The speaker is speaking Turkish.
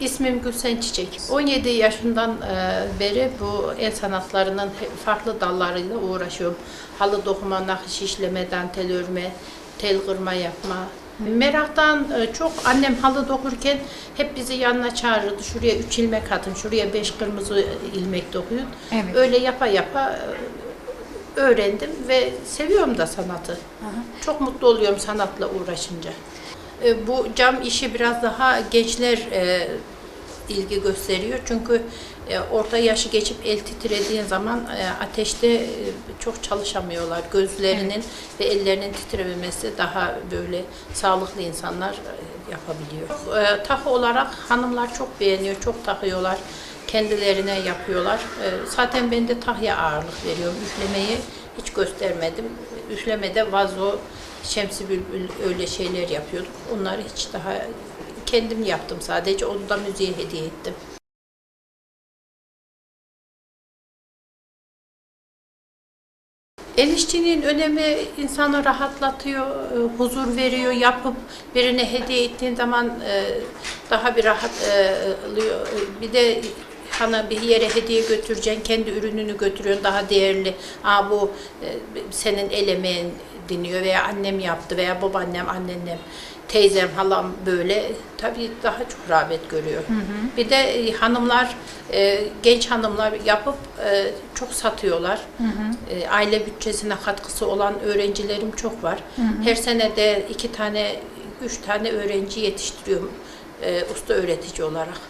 İsmim Gülsen Çiçek. 17 yaşından e, beri bu el sanatlarının farklı dallarıyla uğraşıyorum. Halı dokuma, nakış işleme, dantel örme, tel kırma yapma. Meraktan e, çok annem halı dokurken hep bizi yanına çağırırdı. Şuraya üç ilmek atın, şuraya beş kırmızı ilmek dokuyun. Evet. Öyle yapa yapa e, öğrendim ve seviyorum da sanatı. Çok mutlu oluyorum sanatla uğraşınca. E, Bu cam işi biraz daha gençler e, ilgi gösteriyor. Çünkü e, orta yaşı geçip el titrediğin zaman e, ateşte e, çok çalışamıyorlar. Gözlerinin ve ellerinin titrememesi daha böyle sağlıklı insanlar e, yapabiliyor. E, Takı olarak hanımlar çok beğeniyor, çok takıyorlar. Kendilerine yapıyorlar. E, Zaten ben de tahya ağırlık veriyorum. Üflemeyi hiç göstermedim. Üflemede vazo, şemsi bülbül öyle şeyler yapıyorduk. Onları hiç daha kendim yaptım sadece. Onu da müziğe hediye ettim. El işçiliğin önemi insanı rahatlatıyor, e, huzur veriyor. Yapıp birine hediye ettiğin zaman e, daha bir rahatlıyor. Bir de hani bir yere hediye götüreceksin, kendi ürününü götürüyorsun daha değerli. Aa bu e, senin el emeğin deniyor veya annem yaptı veya babaannem, anneannem, teyzem, halam böyle tabii daha çok rağbet görüyor. Bir de e, hanımlar, e, genç hanımlar yapıp e, çok satıyorlar. E, aile bütçesine katkısı olan öğrencilerim çok var. Her sene de iki tane, üç tane öğrenci yetiştiriyorum e, usta öğretici olarak.